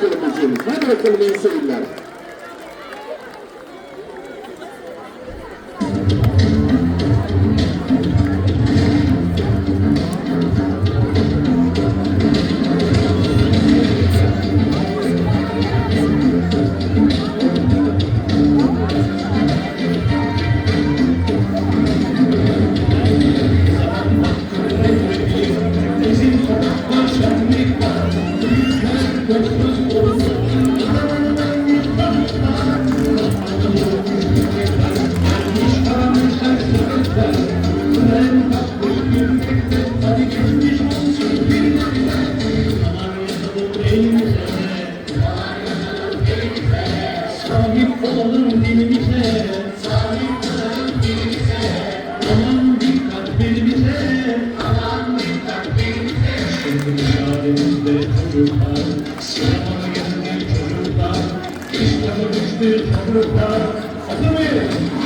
Geleceğimiz. Hadi bakalım iyi. Thank you.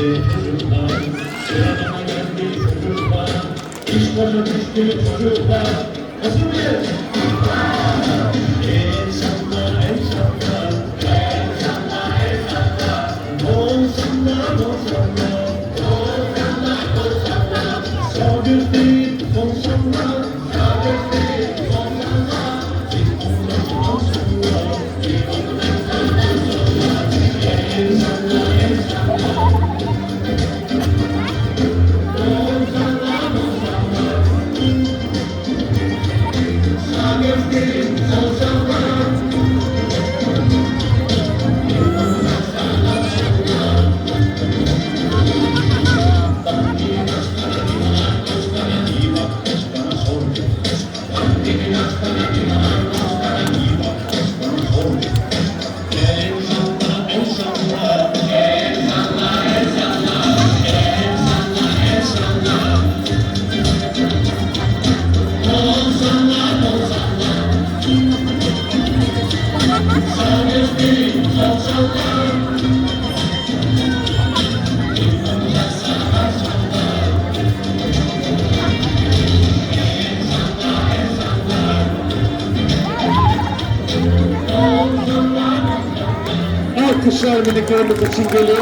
geldi çocuklar Sıralama geldi çocuklar İş başa düştü çocuklar Nasıl bir? İnsanlar, insanlar, insanlar, insanlar, insanlar, insanlar, insanlar. alkışlar miniklerimiz için geliyor.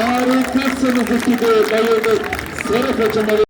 Harikasınız ekibi bayıldık. Serap hocama